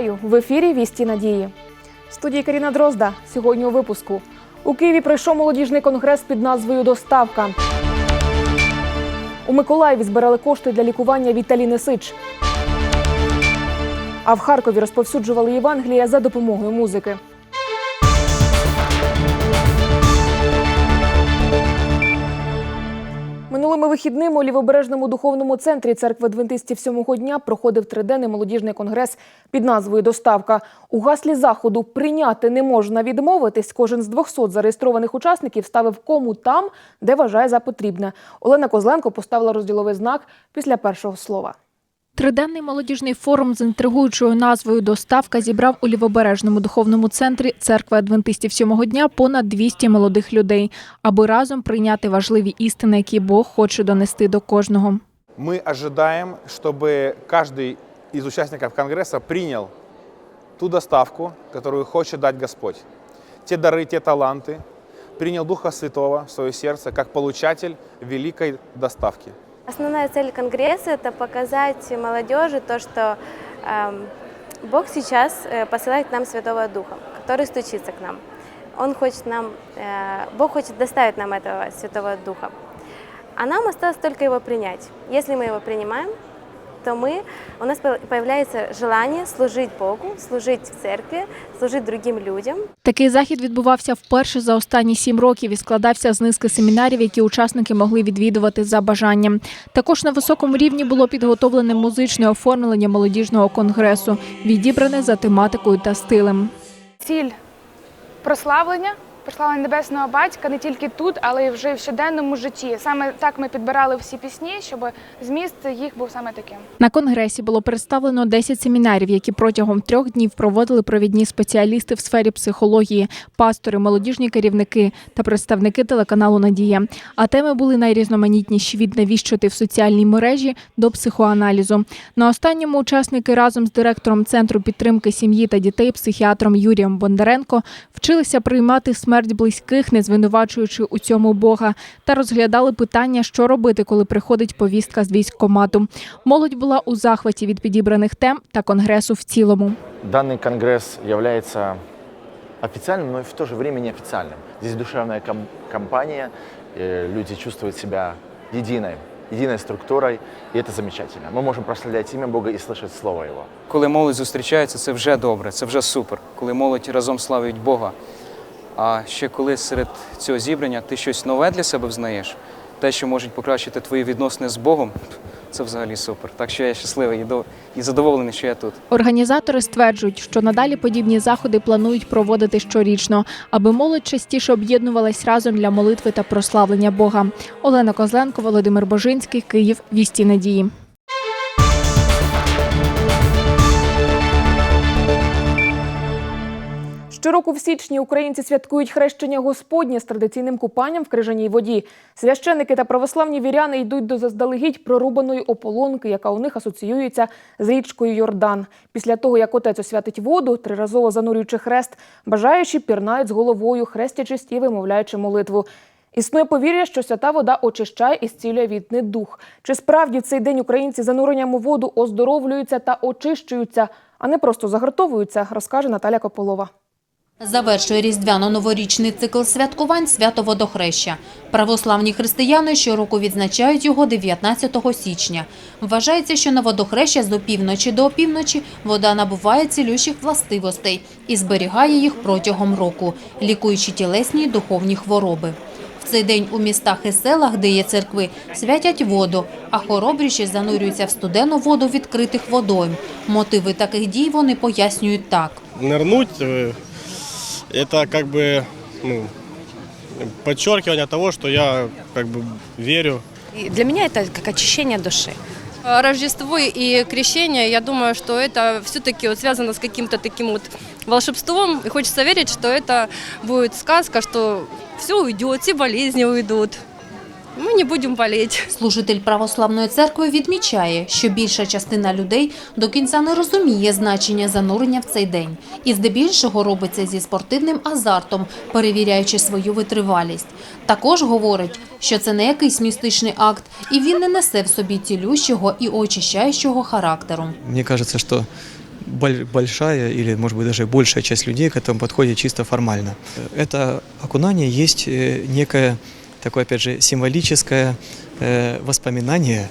Вітаю в ефірі Вісті Надії. В студії Каріна Дрозда. Сьогодні у випуску у Києві пройшов молодіжний конгрес під назвою Доставка. У Миколаєві збирали кошти для лікування Віталіни Сич. А в Харкові розповсюджували Євангелія за допомогою музики. Минулими вихідними у лівобережному духовному центрі церкви адвентистів сьомого дня проходив триденний молодіжний конгрес під назвою Доставка. У гаслі заходу прийняти не можна відмовитись. Кожен з 200 зареєстрованих учасників ставив кому там, де вважає за потрібне. Олена Козленко поставила розділовий знак після першого слова. Триденний молодіжний форум з інтригуючою назвою Доставка зібрав у лівобережному духовному центрі церкви адвентистів сьомого дня понад 200 молодих людей, аби разом прийняти важливі істини, які Бог хоче донести до кожного. Мы ожидаем, чтобы каждый из участников Конгресса принял ту доставку, которую хочет дать Господь. Те дары, те таланты, принял Духа Святого в свое сердце как получатель великой доставки. Основная цель Конгресса – это показать молодежи то, что эм, Бог сейчас э, посылает нам Святого Духа, который стучится к нам. Он хочет нам, э, Бог хочет доставить нам этого Святого Духа. А нам осталось только его принять. Если мы его принимаем, то мы, у нас по- появляется желание служить Богу, служить в церкви, служить другим людям. Такий захід відбувався вперше за останні сім років і складався з низки семінарів, які учасники могли відвідувати за бажанням. Також на високому рівні було підготовлене музичне оформлення молодіжного конгресу, відібране за тематикою та стилем. ціль прославлення, прославлення небесного батька не тільки тут, але й вже в щоденному житті. Саме так ми підбирали всі пісні, щоб зміст їх був саме таким. На конгресі було представлено 10 семінарів, які протягом трьох днів проводили провідні спеціалісти в сфері психології, пастори, молодіжні керівники та представники телеканалу Надія. А теми були найрізноманітніші від навіщити в соціальній мережі до психоаналізу. На останньому учасники разом з директором центру підтримки сім'ї та дітей, психіатром Юрієм Бондаренко, вчилися приймати смерть близьких, не звинувачуючи у цьому Бога, та розглядали питання, що робити, коли приходить повістка з військкомату. Молодь була у захваті від підібраних тем та конгресу в цілому. Данный конгресс является официальным, но и в то же время неофициальным. Здесь душевная ком- компания, э, люди чувствуют себя единой, единой структурой, и это замечательно. Мы можем прославлять имя Бога и слышать Слово Его. Коли молодь зустрічається, це вже добре, це вже супер. Коли молодь разом славить Бога. а ще коли серед цього зібрання ти щось нове для себе взнаєш, те, що може покращити твої відносини з Богом, це взагалі супер. Так що я щасливий і до- і задоволений, що я тут. Організатори стверджують, що надалі подібні заходи планують проводити щорічно, аби молодь частіше об'єднувалась разом для молитви та прославлення Бога. Олена Козленко, Володимир Божинський, Київ. Вісті надії. Щороку в січні українці святкують хрещення Господнє з традиційним купанням в крижаній воді. Священники та православні віряни йдуть до заздалегідь прорубаної ополонки, яка у них асоціюється з річкою Йордан. Після того, як отець освятить воду, триразово занурюючи хрест, бажаючі пірнають з головою, хрестячись і вимовляючи молитву. Існує повір'я, що свята вода очищає і зцілює від недух. Чи справді в цей день українці зануренням у воду оздоровлюються та очищуються, а не просто загартовуються, розкаже Наталя Кополова. Завершує різдвяно-новорічний цикл святкувань свято Водохреща. Православні християни щороку відзначають його 19 січня. Вважається, що на водохреща з опівночі до опівночі вода набуває цілющих властивостей і зберігає їх протягом року, лікуючи тілесні й духовні хвороби. В цей день у містах і селах, де є церкви, святять воду, а хоробріші занурюються в студену воду відкритих водойм. Мотиви таких дій вони пояснюють так. нырнуть, э, это как бы ну, подчеркивание того, что я как бы верю И Для меня это как очищение души. Рождество и крещение, я думаю, что это все-таки вот связано с каким-то таким вот волшебством. И хочется верить, что это будет сказка, что все уйдет, все болезни уйдут. Мы не будем болеть. Служитель православної церкви відмічає, що більша частина людей до кінця не розуміє значення занурення в цей день. І здебільшого робиться зі спортивним азартом, перевіряючи свою витривалість. Також говорить, що це не якийсь містичний акт, і він не несе в собі цілющого і очищаючого характеру. Мне кажется, что боль- большая или, может быть, даже большая часть людей к этому подходит чисто формально. Это окунание есть э, некое такое, опять же, символическое э, воспоминание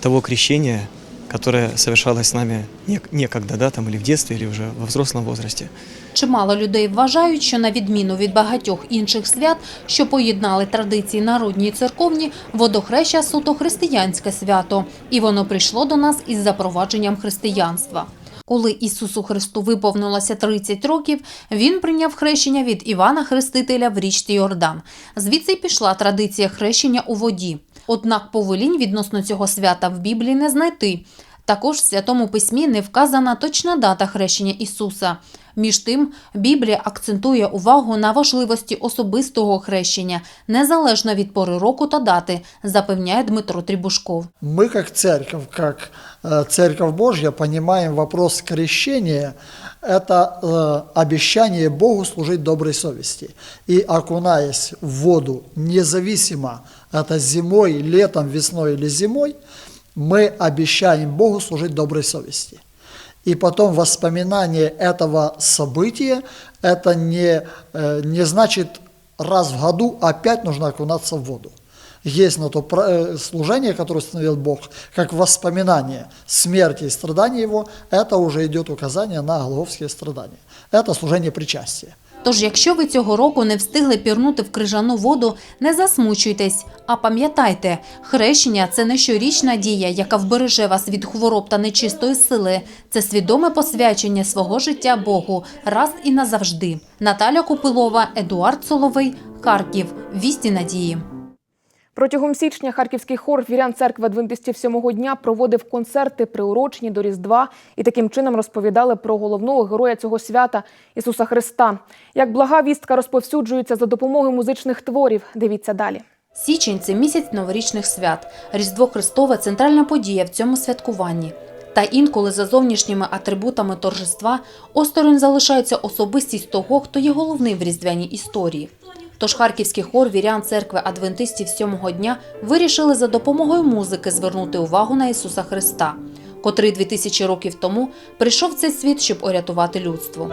того крещения, которое совершалось с нами нек- некогда, да, там, или в детстве, или уже во взрослом возрасте. Чимало людей вважають, що на відміну від багатьох інших свят, що поєднали традиції народні і церковні, водохреща суто християнське свято, і воно прийшло до нас із запровадженням християнства. Коли Ісусу Христу виповнилося 30 років, він прийняв хрещення від Івана Хрестителя в річці Йордан. Звідси пішла традиція хрещення у воді. Однак повелінь відносно цього свята в Біблії не знайти. Також в Святому Письмі не вказана точна дата хрещення Ісуса. Між тим, Біблія акцентує увагу на важливості особистого хрещення, незалежно від пори року та дати, запевняє Дмитро Трібушков. Мы как церковь, как э, церковь Божья, понимаем вопрос крещения – это э, обещание Богу служить доброй совести. И окунаясь в воду, независимо, это зимой, летом, весной или зимой, мы обещаем Богу служить доброй совести. И потом воспоминание этого события, это не, э, не значит раз в году опять нужно окунаться в воду. Есть на то э, служение, которое установил Бог, как воспоминание смерти и страдания Его, это уже идет указание на голговские страдания. Это служение причастия. Тож, якщо ви цього року не встигли пірнути в крижану воду, не засмучуйтесь, а пам'ятайте, хрещення це не щорічна дія, яка вбереже вас від хвороб та нечистої сили. Це свідоме посвячення свого життя Богу раз і назавжди. Наталя Купилова, Едуард Соловий, Харків. Вісті надії. Протягом січня харківський хор вірян церкви адвентистів сьомого дня проводив концерти, приурочені до Різдва, і таким чином розповідали про головного героя цього свята Ісуса Христа. Як блага вістка розповсюджується за допомогою музичних творів. Дивіться далі. Січень це місяць новорічних свят. Різдво Христове центральна подія в цьому святкуванні. Та інколи за зовнішніми атрибутами торжества осторонь залишається особистість того, хто є головним в різдвяній історії. Тож харківський хор вірян церкви адвентистів сьомого дня вирішили за допомогою музики звернути увагу на Ісуса Христа, котрий 2000 років тому прийшов в цей світ, щоб урятувати людство.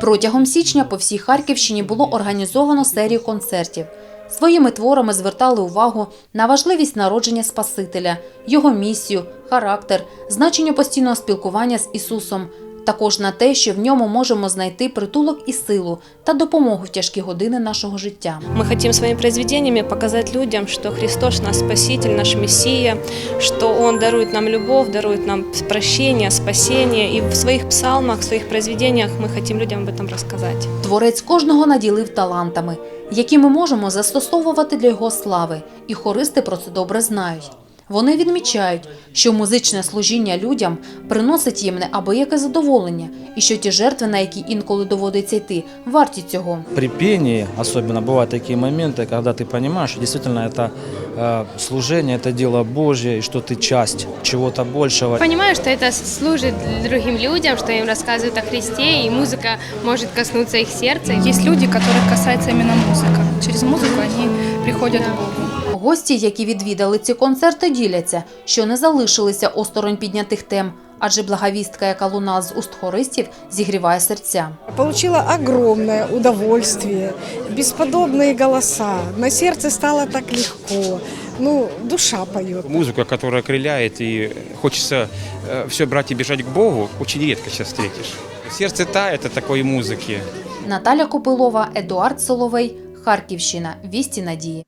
Протягом січня по всій Харківщині було організовано серію концертів. Своїми творами звертали увагу на важливість народження Спасителя, його місію, характер, значення постійного спілкування з Ісусом, також на те, що в ньому можемо знайти притулок і силу та допомогу в тяжкі години нашого життя. Мы хотим своими произведениями показать людям, что Христос наш Спаситель, наш Мессия, что Он дарует нам любовь, дарует нам прощение, спасение. И в своих псалмах, в своих произведениях мы хотим людям об этом рассказать. Творець кожного наділив талантами, які ми можемо застосовувати для його слави, і хористи про це добре знають. Вони відмічають, що музичне служіння людям приносить їм неабияке задоволення, і що ті жертви, на які інколи доводиться йти, варті цього. При пении особенно бывают такие моменты, когда ты понимаешь, что действительно это э, служение, это дело Божье, и что ты часть чего-то большего. Понимаю, что это служит другим людям, что им рассказывают о Христе, и музыка может коснуться их сердца. Есть люди, которых касается именно музыка. Через музыку они приходят к Богу. Гості, які відвідали ці концерти, діляться, що не залишилися осторонь піднятих тем, адже благовістка, яка лунала з уст хористів, зігріває серця. Получила огромное удовольствие, бесподобные голоса. На сердце стало так легко. Ну, душа поет. Музыка, которая окрыляет, и хочется все брать и бежать к Богу, очень редко сейчас встретишь. Сердце тает от такой музыки. Наталя Копилова, Едуард Соловей, Харківщина. Вісті надії.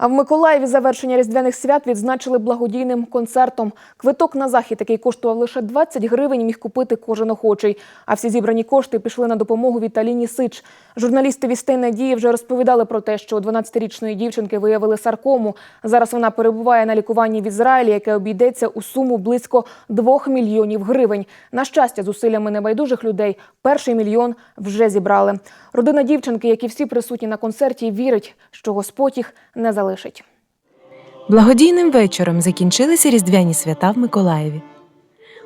А в Миколаєві завершення різдвяних свят відзначили благодійним концертом. Квиток на захід, який коштував лише 20 гривень, міг купити кожен охочий. А всі зібрані кошти пішли на допомогу Віталіні Сич. Журналісти «Вістей Надії вже розповідали про те, що у 12-річної дівчинки виявили саркому. Зараз вона перебуває на лікуванні в Ізраїлі, яке обійдеться у суму близько 2 мільйонів гривень. На щастя, зусиллями небайдужих людей перший мільйон вже зібрали. Родина дівчинки, як і всі присутні на концерті, вірить, що Господь їх не залишить. Благодійним вечором закінчилися різдвяні свята в Миколаєві.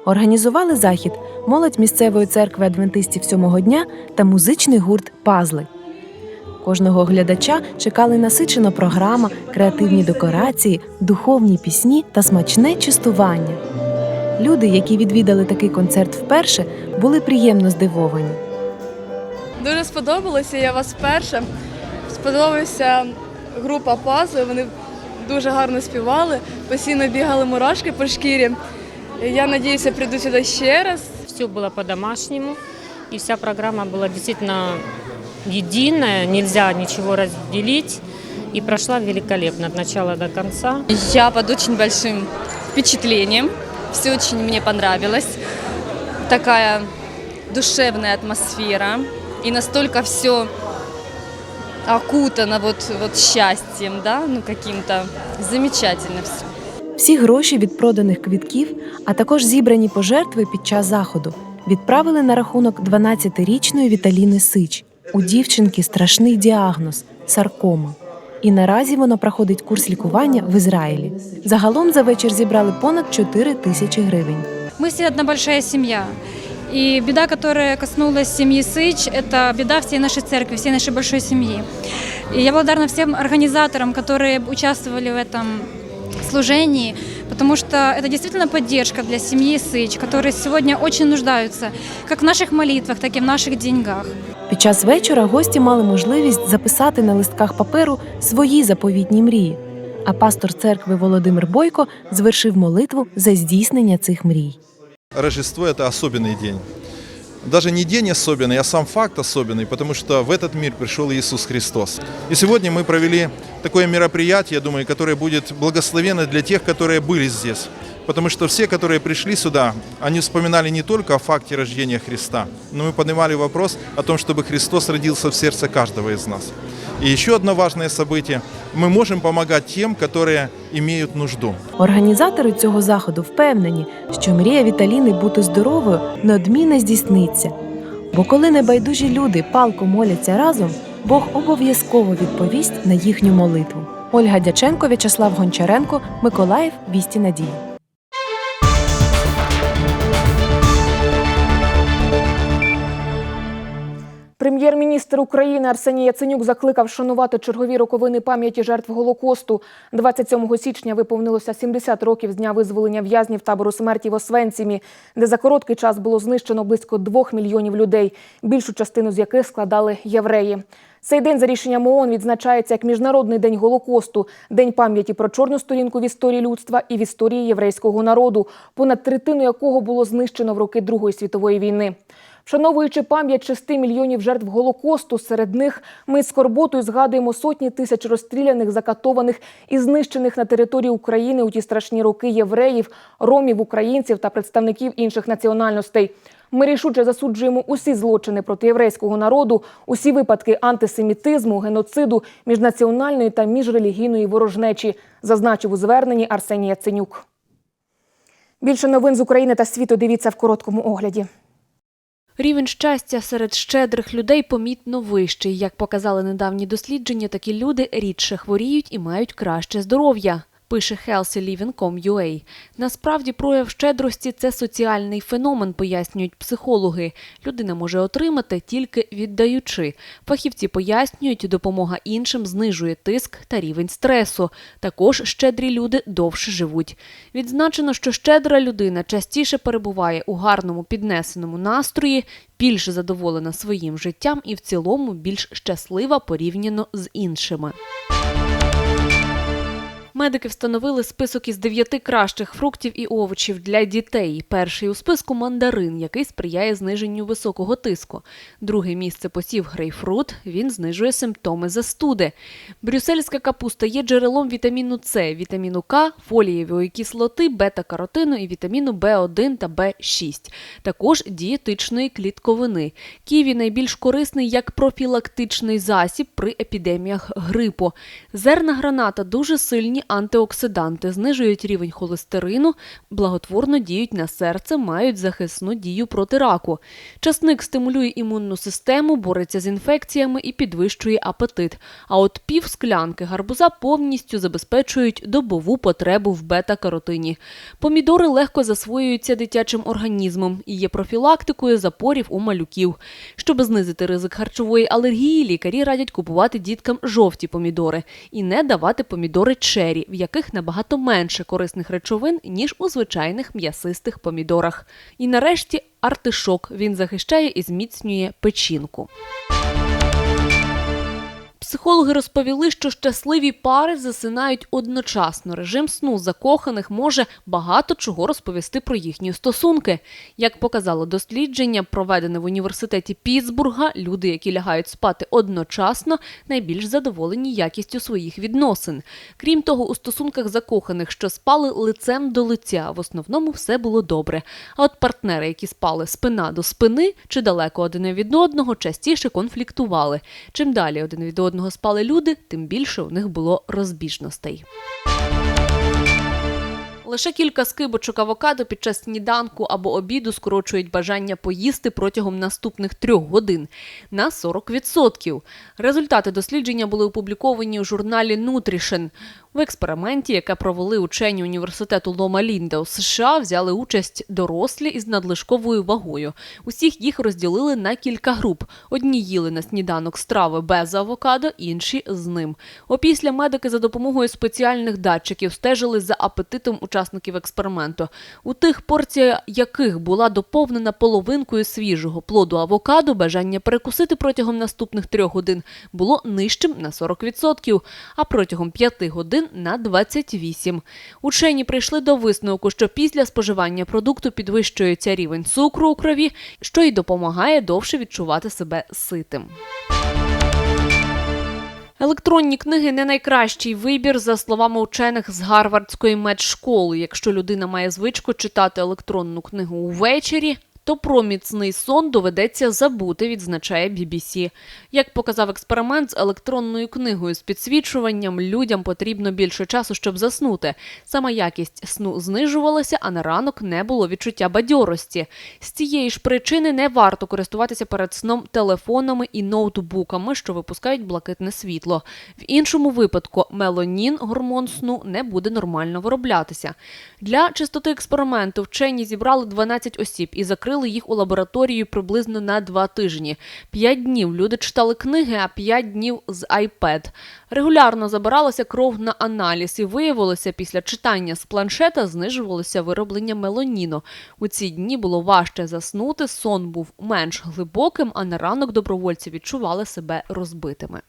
Організували захід молодь місцевої церкви адвентистів сьомого дня та музичний гурт Пазли. Кожного глядача чекали насичена програма, креативні декорації, духовні пісні та смачне частування. Люди, які відвідали такий концерт вперше, були приємно здивовані. Дуже сподобалося, я вас вперше. Сподобалася група пазли, вони дуже гарно співали, постійно бігали мурашки по шкірі. Я надіюся, прийду сюди ще раз. Все было по-домашнему, и вся программа была действительно единая, нельзя ничего разделить, и прошла великолепно от начала до конца. Я под очень большим впечатлением. Все очень мне понравилось. Такая душевная атмосфера. И настолько все окутано вот, вот счастьем, да, ну каким-то замечательно все. Всі гроші від проданих квітків, а також зібрані пожертви під час заходу, відправили на рахунок 12-річної Віталіни Сич. У дівчинки страшний діагноз саркома. І наразі вона проходить курс лікування в Ізраїлі. Загалом за вечір зібрали понад 4 тисячі гривень. Мы все одна большая семья. И беда, которая коснулась семьи Сыч, это беда всей нашей церкви, всей нашей большой семьи. И я благодарна всем организаторам, которые участвовали в этом служении, потому что это действительно поддержка для семьи Сыч, которые сегодня очень нуждаются как в наших молитвах, так и в наших деньгах. Під час вечора гості мали можливість записати на листках паперу свої заповітні мрії. А пастор церкви Володимир Бойко звершив молитву за здійснення цих мрій. Рождество – это особенный день. Даже не день особенный, а сам факт особенный, потому что в этот мир пришел Иисус Христос. И сегодня мы провели такое мероприятие, я думаю, которое будет благословенно для тех, которые были здесь. Потому что все, которые пришли сюда, они вспоминали не только о факте рождения Христа, но мы поднимали вопрос о том, чтобы Христос родился в сердце каждого из нас. И еще одно важное событие – мы можем помогать тем, которые имеют нужду. Організатори цього заходу впевнені, що мрія Віталіни бути здоровою неодмінно здійсниться. Бо коли небайдужі люди палко моляться разом, Бог обов'язково відповість на їхню молитву. Ольга Дяченко, В'ячеслав Гончаренко, Миколаїв, Вісті Надії. Прем'єр-міністр України Арсеній Яценюк закликав шанувати чергові роковини пам'яті жертв Голокосту. 27 січня виповнилося 70 років з дня визволення в'язнів табору смерті в Освенцімі, де за короткий час було знищено близько двох мільйонів людей, більшу частину з яких складали євреї. Цей день за рішенням ООН відзначається як Міжнародний день Голокосту, день пам'яті про чорну сторінку в історії людства і в історії єврейського народу, понад третину якого було знищено в роки Другої світової війни. Вшановуючи пам'ять 6 мільйонів жертв Голокосту, серед них ми з скорботою згадуємо сотні тисяч розстріляних, закатованих і знищених на території України у ті страшні роки євреїв, ромів, українців та представників інших національностей. Ми рішуче засуджуємо усі злочини проти єврейського народу, усі випадки антисемітизму, геноциду, міжнаціональної та міжрелігійної ворожнечі, зазначив у зверненні Арсеній Яценюк. Більше новин з України та світу дивіться в короткому огляді. Рівень щастя серед щедрих людей помітно вищий. Як показали недавні дослідження, такі люди рідше хворіють і мають краще здоров'я. Пише healthyliving.com.ua. Насправді прояв щедрості це соціальний феномен, пояснюють психологи. Людина може отримати тільки віддаючи. Фахівці пояснюють, допомога іншим знижує тиск та рівень стресу. Також щедрі люди довше живуть. Відзначено, що щедра людина частіше перебуває у гарному піднесеному настрої, більш задоволена своїм життям і в цілому більш щаслива порівняно з іншими. Медики встановили список із дев'яти кращих фруктів і овочів для дітей. Перший у списку мандарин, який сприяє зниженню високого тиску. Друге місце посів грейпфрут, він знижує симптоми застуди. Брюссельська капуста є джерелом вітаміну С, вітаміну К, фолієвої кислоти, бета-каротину і вітаміну В1 та В6. Також дієтичної клітковини. Ківі найбільш корисний як профілактичний засіб при епідеміях грипу. Зерна граната дуже сильні антиоксиданти, знижують рівень холестерину, благотворно діють на серце, мають захисну дію проти раку. Часник стимулює імунну систему, бореться з інфекціями і підвищує апетит. А от пів склянки гарбуза повністю забезпечують добову потребу в бета-каротині. Помідори легко засвоюються дитячим організмом і є профілактикою запорів у малюків. Щоб знизити ризик харчової алергії, лікарі радять купувати діткам жовті помідори і не давати помідори чері, в яких набагато менше корисних речовин, ніж у звичайних м'ясистих помідорах. І нарешті артишок. Він захищає і зміцнює печінку. Психологи розповіли, що щасливі пари засинають одночасно. Режим сну закоханих може багато чого розповісти про їхні стосунки. Як показало дослідження, проведене в університеті Пітсбурга, люди, які лягають спати одночасно, найбільш задоволені якістю своїх відносин. Крім того, у стосунках закоханих, що спали лицем до лиця, в основному все було добре. А от партнери, які спали спина до спини чи далеко один від одного, частіше конфліктували. Чим далі один від одного спали люди, тим більше у них було розбіжностей. Лише кілька скибочок авокадо під час сніданку або обіду скорочують бажання поїсти протягом наступних трьох годин на 40%. Результати дослідження були опубліковані у журналі Nutrition. В експерименті, яке провели учені університету Лома Лінда у США, взяли участь дорослі із надлишковою вагою. Усіх їх розділили на кілька груп. Одні їли на сніданок страви без авокадо, інші з ним. Опісля медики за допомогою спеціальних датчиків стежили за апетитом учасників експерименту. У тих порція яких була доповнена половинкою свіжого плоду авокадо, бажання перекусити протягом наступних трьох годин було нижчим на 40%, а протягом п'яти годин на 28%. Учені прийшли до висновку, що після споживання продукту підвищується рівень цукру у крові, що й допомагає довше відчувати себе ситим. Електронні книги не найкращий вибір, за словами учених з Гарвардської медшколи. Якщо людина має звичку читати електронну книгу увечері, то про міцний сон доведеться забути, відзначає BBC. Як показав експеримент з електронною книгою з підсвічуванням, людям потрібно більше часу, щоб заснути. Сама якість сну знижувалася, а на ранок не було відчуття бадьорості. З цієї ж причини не варто користуватися перед сном телефонами і ноутбуками, що випускають блакитне світло. В іншому випадку меланін, гормон сну, не буде нормально вироблятися. Для чистоти експерименту вчені зібрали 12 осіб і закрили їх у лабораторію приблизно на два тижні. П'ять днів люди читали книги, а п'ять днів з iPad. Регулярно забиралася кров на аналіз і виявилося, після читання з планшета знижувалося вироблення меланіну. У ці дні було важче заснути, сон був менш глибоким, а на ранок добровольці відчували себе розбитими.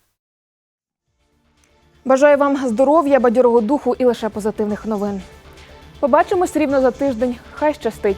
Бажаю вам здоров'я, бадьорого духу і лише позитивних новин. Побачимось рівно за тиждень. Хай щастить!